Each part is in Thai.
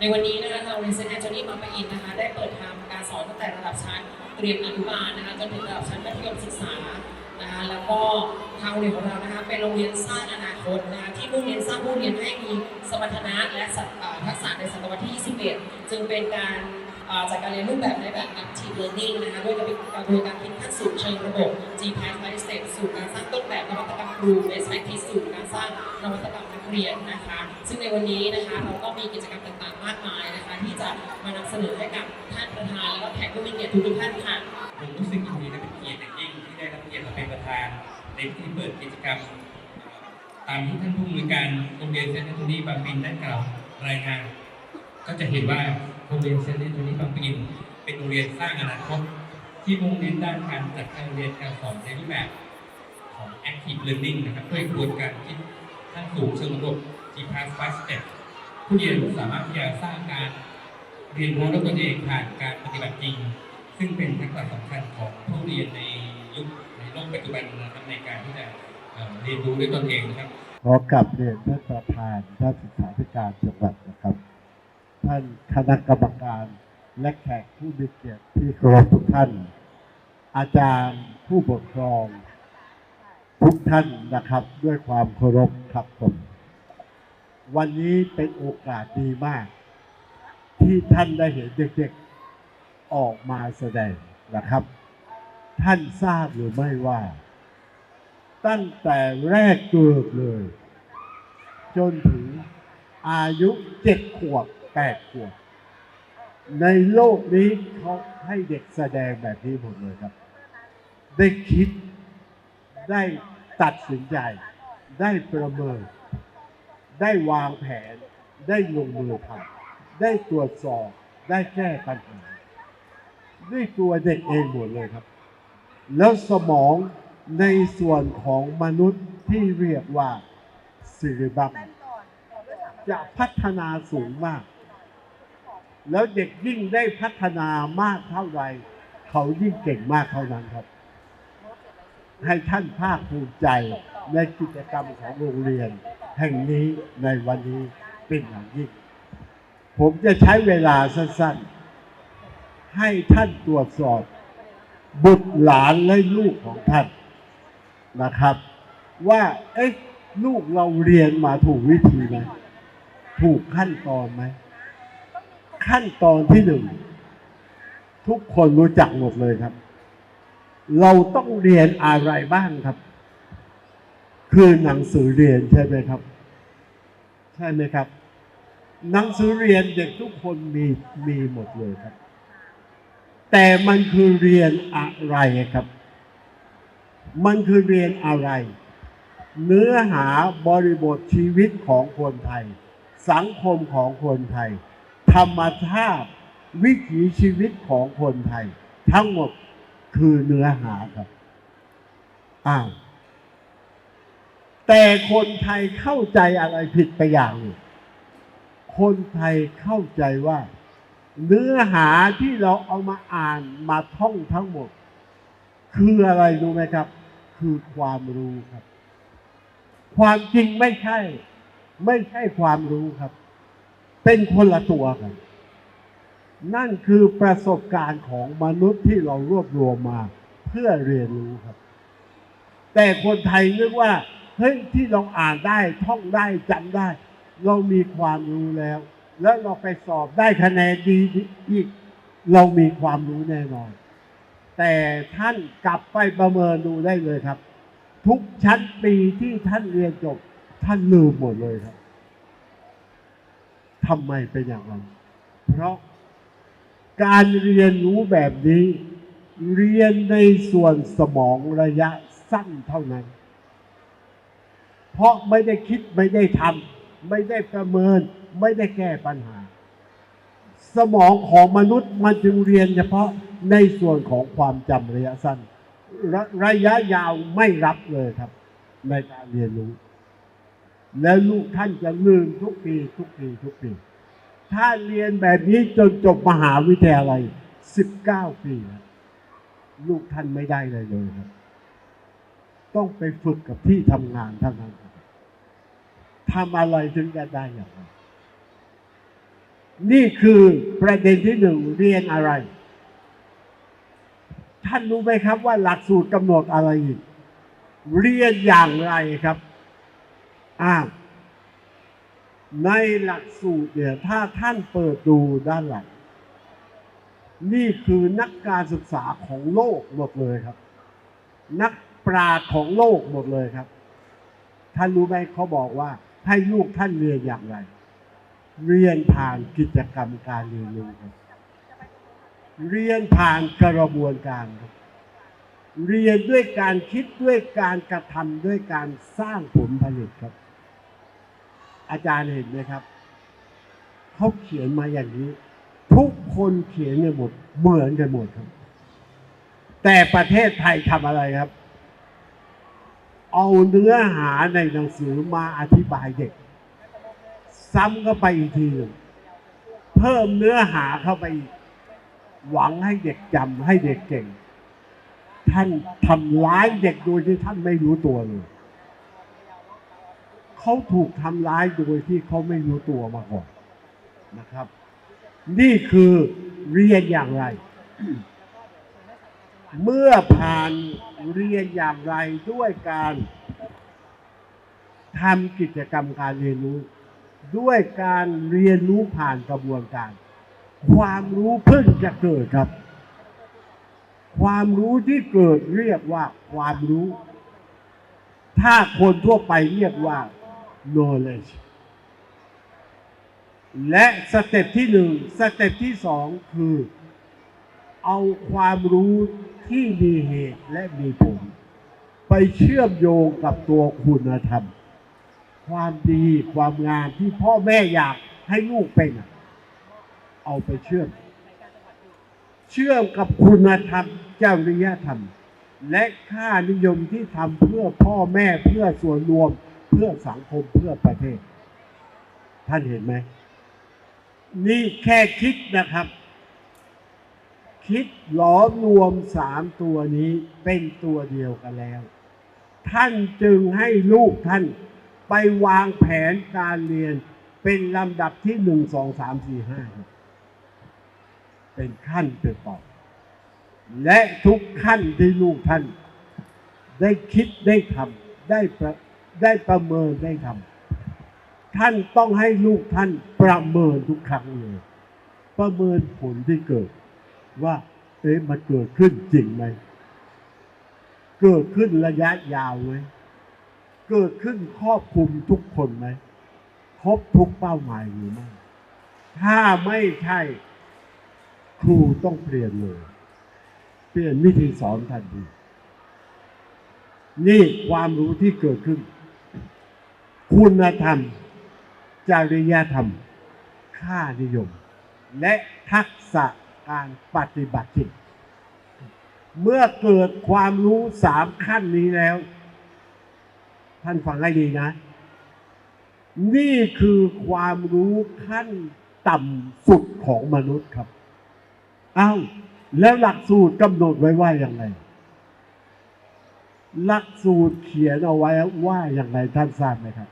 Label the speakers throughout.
Speaker 1: ในวันนี้นะคะทางโรงเรียนเซนต์แอนโทนีมาปะอินนะคะได้เปิดทำการสอนตั้งแต่ระดับชั้นเรียนอนุบาลนะคะจนถึงระดับชั้นมัธยมศึกษานะคะแล้วก็ทางโรงเรียนของเรานะคะเป็นโรงเรียนสร้างอนาคตนะคะที่มุ่งเน้นสร้างผู้เรียนให้มีสมรรถนะและสัตเอ่อทักษะในศตวรรษที่ 21 จึงเป็นการ จัดการเรียนรูปแบบในแบบ active learning นะคะด้วยกระบวนการคิดขั้นสูงเชิงระบบ GPAS by step สู่การสร้างต้นแบบนวัตกรรมครู best practice สู่การสร้างนวัตกรรมนักเรียนนะคะ ซึ่งในวันนี้นะคะเราก็มีกิจกรรมต่างๆ มากมายนะคะ ที่จะมานำเสนอให้กับท่านประธาน และก็แขกผู้มีเกียรติทุกท่านค่ะ
Speaker 2: ผมรู้สึกยินดีและเป็นเกียรติอย่างยิ่งที่ได้รับเกียรติมาเป็นประธานในพิธีเปิดกิจกรรมตามที่ท่านผู้อำนวยการโรงเรียนเซนต์แอนโทนีบางปินได้กล่าวรายงาน ก็จะเห็นว่า โรงเรียนเซนต์แอนโทนีบางปินเป็นโรงเรียนสร้างอนาคตที่มุ่งเน้นด้านการจัดการเรียนการสอนในรูปแบบของ active learning นะครับด้วยกระบวนการคิดขั้นสูงเชิงระบบ G Pass by Step ผู้เรียนสามารถที่จะสร้างการเรียนรู้ด้วยตนเองผ่านการปฏิบัติจริง ซึ่งเป็นทักษะสำคัญของผู้เรียนในยุคในโลกปัจจุบันนะครับในการที่จะเอ่อเรียนรู้ด้วยตนเองนะครับ
Speaker 3: ขอกลับเรียนท่านประธานท่านศึกษาธิการจังหวัดนะครับ ท่านคณะกรรมการ และแขกผู้มีเกียรติที่เคารพทุกท่าน อาจารย์ผู้ปกครอง ทุกท่านนะครับด้วยความเคารพครับผมวันนี้เป็นโอกาสดีมาก ที่ท่านได้เห็นเด็กๆออกมาแสดงนะครับ ท่านทราบหรือไม่ว่า ตั้งแต่แรกเกิดเลย จนถึงอายุเจ็ดขวบ แปดขวบในโลกนี้เขาให้เด็กแสดงแบบนี้หมดเลยครับ ได้คิดได้ตัดสินใจ ได้ประเมิน ได้วางแผน ได้ลงมือทำได้ตรวจสอบ ได้แก้ปัญหาด้วยตัวเด็กเองหมดเลยครับ แล้วสมองในส่วนของมนุษย์ที่เรียกว่าซิริบัมจะพัฒนาสูงมาก แล้วเด็กยิ่งได้พัฒนามากเท่าไรเขายิ่งเก่งมากเท่านั้นครับ ให้ท่านภาคภูมิใจในกิจกรรมของโรงเรียน แห่งนี้ในวันนี้เป็นอย่างยิ่ง ผมจะใช้เวลาสั้นๆ ให้ท่านตรวจสอบ บุตรหลานและลูกของท่านนะครับ ว่าเอ๊ะลูกเราเรียนมาถูกวิธีไหมถูกขั้นตอนไหม ขั้นตอนที่หนึ่งทุกคนรู้จักหมดเลยครับ เราต้องเรียนอะไรบ้างครับ คือหนังสือเรียนใช่ไหมครับ ใช่ไหมครับ หนังสือเรียนเด็กทุกคนมีมีหมดเลยครับ แต่มันคือเรียนอะไรครับ มันคือเรียนอะไร เนื้อหาบริบทชีวิตของคนไทย สังคมของคนไทย ธรรมชาติวิถีชีวิตของคนไทย ทั้งหมดคือเนื้อหาครับอ้าวแต่คนไทยเข้าใจอะไรผิดไปอย่างหนึ่งคนไทยเข้าใจว่า เนื้อหาที่เราเอามาอ่านมาท่องทั้งหมด คืออะไรรู้ไหมครับ คือความรู้ครับ ความจริงไม่ใช่ ไม่ใช่ความรู้ครับ เป็นคนละตัวกัน นั่นคือประสบการณ์ของมนุษย์ที่เรารวบรวมมาเพื่อเรียนรู้ครับ แต่คนไทยนึกว่าเฮ้ยที่เราอ่านได้ท่องได้จำได้ เรามีความรู้แล้ว แล้วเราไปสอบได้คะแนนดีอีก เรามีความรู้แน่นอน แต่ท่านกลับไปประเมินดูได้เลยครับ ทุกชั้นปีที่ท่านเรียนจบ ท่านลืมหมดเลยครับ ทำไมเป็นอย่างนั้น เพราะการเรียนรู้แบบนี้ เรียนในส่วนสมองระยะสั้นเท่านั้น เพราะไม่ได้คิดไม่ได้ทำไม่ได้ประเมิน ไม่ได้แก้ปัญหา สมองของมนุษย์มันจึงเรียนเฉพาะในส่วนของความจำระยะสั้น ระระยะยาวไม่รับเลยครับ ในการเรียนรู้ แล้วลูกท่านจะลืมทุกปี ทุกปีทุกปี ถ้าเรียนแบบนี้จนจบมหาวิทยาลัย 19 ปีลูกท่านไม่ได้เลยเลยครับ ต้องไปฝึกกับที่ทำงานเท่านั้นทำอะไรถึงจะได้อย่างไรนี่คือประเด็นที่หนึ่งเรียนอะไร ท่านรู้ไหมครับว่าหลักสูตรกำหนดอะไร เรียนอย่างไรครับ อ้าในหลักสูตรเนี่ยถ้าท่านเปิดดูด้านหลัง นี่คือนักการศึกษาของโลกหมดเลยครับ นักปราชญ์ของโลกหมดเลยครับ ท่านรู้ไหมเขาบอกว่า ให้ลูกท่านเรียนอย่างไร เรียนผ่านกิจกรรมการเรียนรู้ครับ เรียนผ่านกระบวนการครับ เรียนด้วยการคิดด้วยการกระทำด้วยการสร้างผลผลิตครับ อาจารย์เห็นไหมครับ เขาเขียนมาอย่างนี้ ทุกคนเขียนกันหมดเหมือนกันหมดครับ แต่ประเทศไทยทำอะไรครับ เอาเนื้อหาในหนังสือมาอธิบายเด็ก ซ้ำเข้าไปอีกทีหนึ่งเพิ่มเนื้อหาเข้าไปหวังให้เด็กจำให้เด็กเก่ง ท่านทำร้ายเด็กโดยที่ท่านไม่รู้ตัวเลย เขาถูกทำร้ายโดยที่เขาไม่รู้ตัวมาก่อนนะครับ นี่คือเรียนอย่างไร เมื่อผ่านเรียนอย่างไรด้วยการทำกิจกรรมการเรียนรู้ ด้วยการเรียนรู้ผ่านกระบวนการ ความรู้เพิ่งจะเกิดครับ ความรู้ที่เกิดเรียกว่าความรู้ ถ้าคนทั่วไปเรียกว่า knowledge และสเต็ปที่หนึ่งสเต็ปที่สองคือ เอาความรู้ที่มีเหตุและมีผล ไปเชื่อมโยงกับตัวคุณธรรม ความดีความงามที่พ่อแม่อยากให้ลูกเป็น เอาไปเชื่อม เชื่อมกับคุณธรรมจริยธรรม และค่านิยมที่ทำเพื่อพ่อแม่เพื่อส่วนรวม เพื่อสังคมเพื่อประเทศ ท่านเห็นไหม นี่แค่คิดนะครับ คิดหลอมรวมสามตัวนี้เป็นตัวเดียวกันแล้ว ท่านจึงให้ลูกท่านไปวางแผนการเรียนเป็นลำดับที่หนึ่งสองสามสี่ห้าเป็นขั้นเป็นตอนและทุกขั้นที่ลูกท่าน ได้คิดได้ทำได้ประ ได้ประเมินได้ทำท่านต้องให้ลูกท่านประเมินทุกครั้งเลย ประเมินผลที่เกิด ว่าเอ๊ะมันเกิดขึ้นจริงไหมเกิดขึ้นระยะยาวไหมเกิดขึ้นครอบคลุมทุกคนไหมครบทุกเป้าหมายหรือไม่ถ้าไม่ใช่ครูต้องเปลี่ยนเลย เปลี่ยนวิธีสอนทันทีนี่ความรู้ที่เกิดขึ้น คุณธรรม จริยธรรม ค่านิยม และทักษะการปฏิบัติจริงเมื่อเกิดความรู้สามขั้นนี้แล้ว ท่านฟังให้ดีนะ นี่คือความรู้ขั้นต่ำสุดของมนุษย์ครับอ้าวแล้วหลักสูตรกำหนดไว้ว่าอย่างไรหลักสูตรเขียนเอาไว้ว่าอย่างไรท่านทราบไหมครับ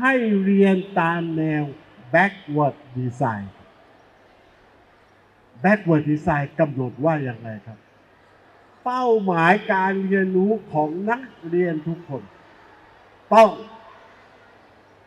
Speaker 3: ให้เรียนตามแนว backward design backward design กำหนดว่าอย่างไรครับ เป้าหมายการเรียนรู้ของนักเรียนทุกคน ต้อง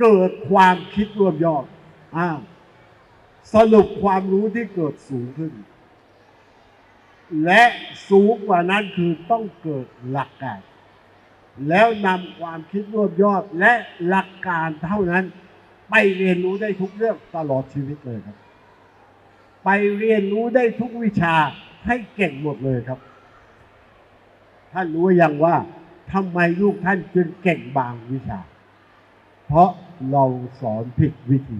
Speaker 3: เกิดความคิดรวมยอดอ้าวสรุปความรู้ที่เกิดสูงขึ้น และสูงกว่านั้นคือต้องเกิดหลักการ แล้วนำความคิดรวบยอดและหลักการเท่านั้น ไปเรียนรู้ได้ทุกเรื่องตลอดชีวิตเลยครับ ไปเรียนรู้ได้ทุกวิชาให้เก่งหมดเลยครับ ท่านรู้ยังว่าทำไมลูกท่านจึงเก่งบางวิชา เพราะเราสอนผิดวิธี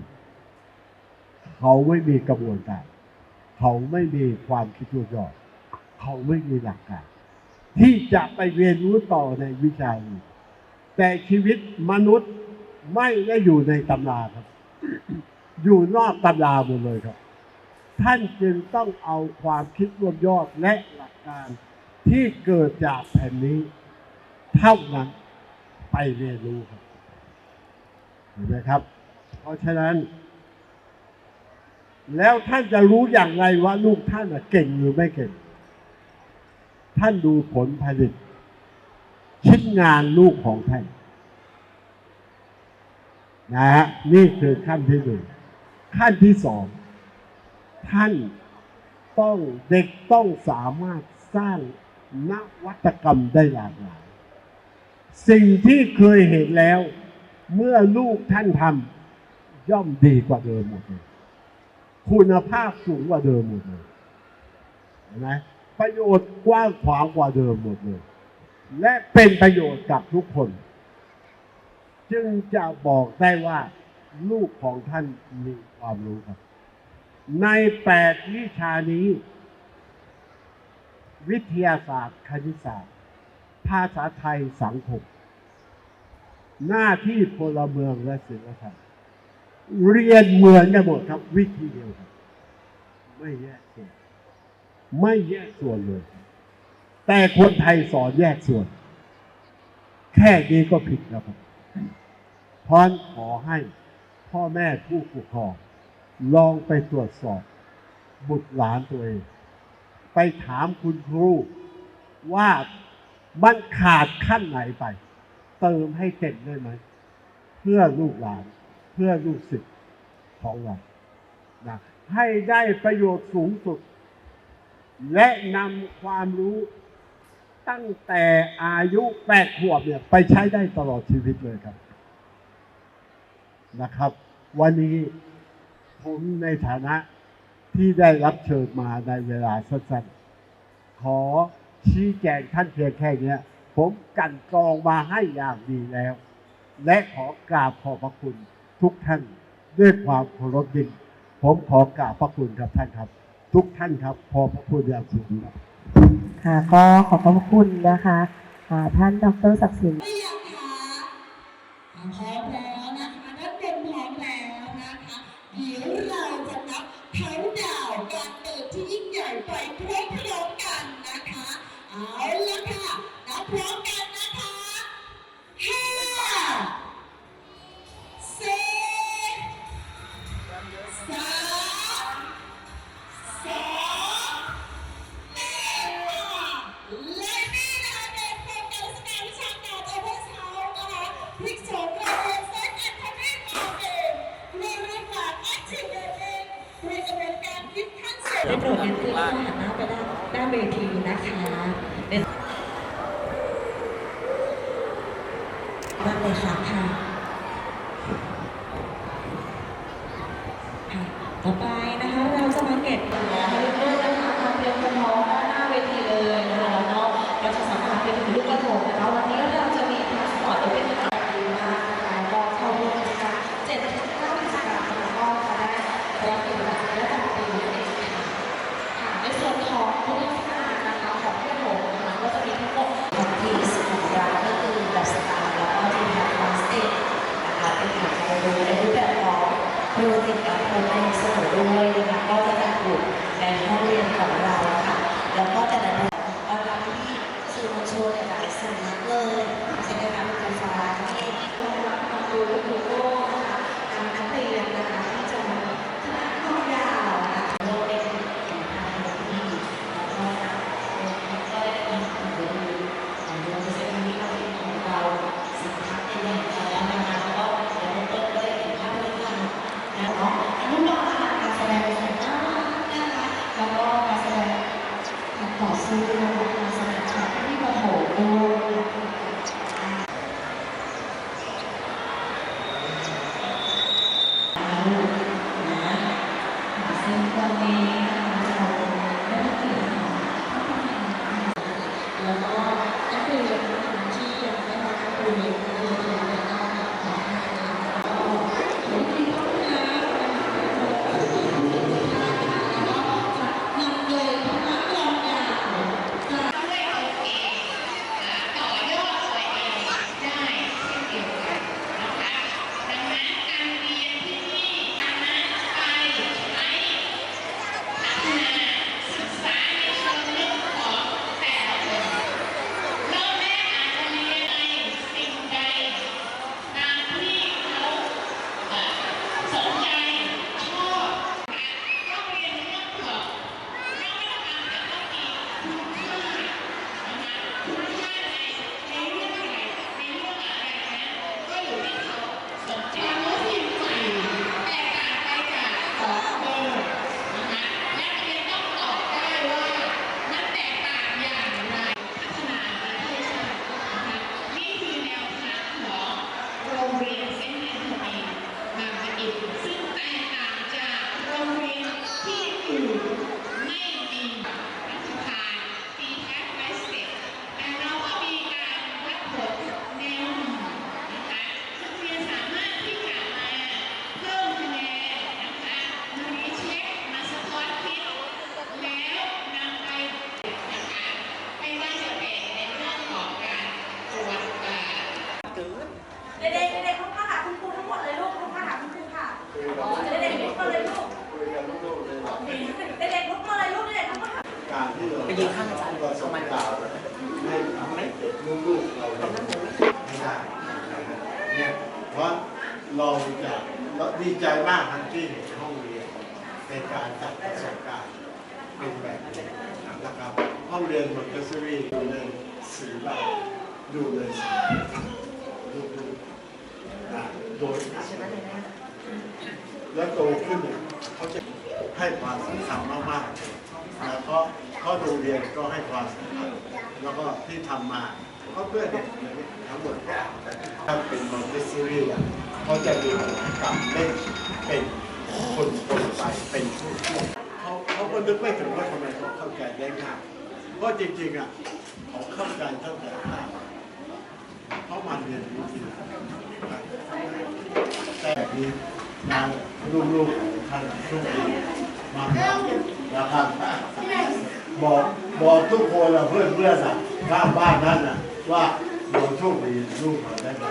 Speaker 3: เขาไม่มีกระบวนการ เขาไม่มีความคิดรวบยอด เขาไม่มีหลักการ ที่จะไปเรียนรู้ต่อในวิชาอื่นแต่ชีวิตมนุษย์ไม่ได้อยู่ในตำราครับ อยู่นอกตำราหมดเลยครับ ท่านจึงต้องเอาความคิดรวมยอดและหลักการที่เกิดจากแผ่นนี้ เท่านั้นไปเรียนรู้ครับเห็นไหมครับ เพราะฉะนั้น แล้วท่านจะรู้อย่างไรว่าลูกท่านเก่งหรือไม่เก่ง ท่านดูผลผลิต ชิ้นงานลูกของท่านนะฮะนี่คือขั้นที่หนึ่งขั้นที่สองท่านต้องเด็กต้องสามารถสร้างนวัตกรรมได้หลากหลายสิ่งที่เคยเห็นแล้ว เมื่อลูกท่านทำย่อมดีกว่าเดิมหมดเลยคุณภาพสูงกว่าเดิมหมดเลยเห็นไหม ประโยชน์กว้างขวางกว่าเดิมหมดเลย และเป็นประโยชน์กับทุกคน จึงจะบอกได้ว่าลูกของท่านมีความรู้ครับ ในแปดวิชานี้ วิทยาศาสตร์ คณิตศาสตร์ ภาษาไทยสังคม หน้าที่พลเมืองและศิลธรรมเรียนเหมือนกันหมดครับ วิธีเดียวกันไม่แยกส่วน ไม่แยกส่วนเลย แต่คนไทยสอนแยกส่วน แค่นี้ก็ผิดแล้วครับพรขอให้พ่อแม่ผู้ปกครอง ลองไปตรวจสอบ บุตรหลานตัวเอง ไปถามคุณครูว่ามันขาดขั้นไหนไป เติมให้เต็มได้ไหม เพื่อลูกหลาน เพื่อลูกศิษย์ของเรานะให้ได้ประโยชน์สูงสุด และนำความรู้ตั้งแต่อายุแปดขวบเนี่ยไปใช้ได้ตลอดชีวิตเลยครับนะครับ วันนี้ผมในฐานะที่ได้รับเชิญมาในเวลาสั้นๆขอชี้แจงท่านเพียงแค่เนี้ยผมกันกรองมาให้อย่างดีแล้ว และขอกราบขอบพระคุณทุกท่านด้วยความเคารพยิ่งผมขอกราบพระคุณครับท่านครับ ทุกท่านครับ ขอบพระคุณอย่างสูงครับ
Speaker 4: ค่ะ ก็ขอบพระคุณนะคะอ่าท่านดรศักดิ์สิน
Speaker 5: หรือยังคะพร้อมแล้วนะคะด้านบนพร้อมแล้วนะคะเดี๋ยวเราจะนับเขาดาวน์การเปิดที่ยิ่งใหญ่ไปพร้อม ดขั้นสูง
Speaker 6: ได้โปรดเรียนคือหันหน้าไปด้านด้านเวทีนะคะเป็นบ้านเลยค่ะค่ะ ดีข้างอาจารย์
Speaker 3: ประส
Speaker 7: เอามัน
Speaker 3: การณ์ให้ทำให้เด็กลูกๆเราได้ไม่ได้เนี่ยเพราะเราจะเราดีใจมากทั้งที่เห็นห้องเรียนเป็นการจัดประสบการณ์เป็นแบบนี้นะครับห้องเรียนมันก็สรีดูเลยสีแบบดูเลยสีดูดูนะโดยแล้วโตขึ้นเนี่ยเขาจะให้ความสำคัญมากๆแล้วก็ เขาโรงเรียนก็ให้ความสำคัญแล้วก็ที่ทำมาก็เพื่อเด็กทั้งหมดก็ถ้าเป็นมอนเตสซอรี่อะเขาจะมีกิจกรรมเล่นเป็นคนคนไปเป็นผู้ช่วยเขาเขาก็นึกไม่ถึงว่าทำไมเขาเข้าใจได้ง่ายเพราะจริงๆอะเขาเข้าใจตั้งแต่แรกเขาะมาเรียนรู้ทีหลังแต่นี้นางลูกๆของท่านโชคดีมากๆนะครับ บอกบอกทุกคนอะเพื่อนๆอะข้างบ้านนั่นอะว่าเราโชคดีลูกเราได้มา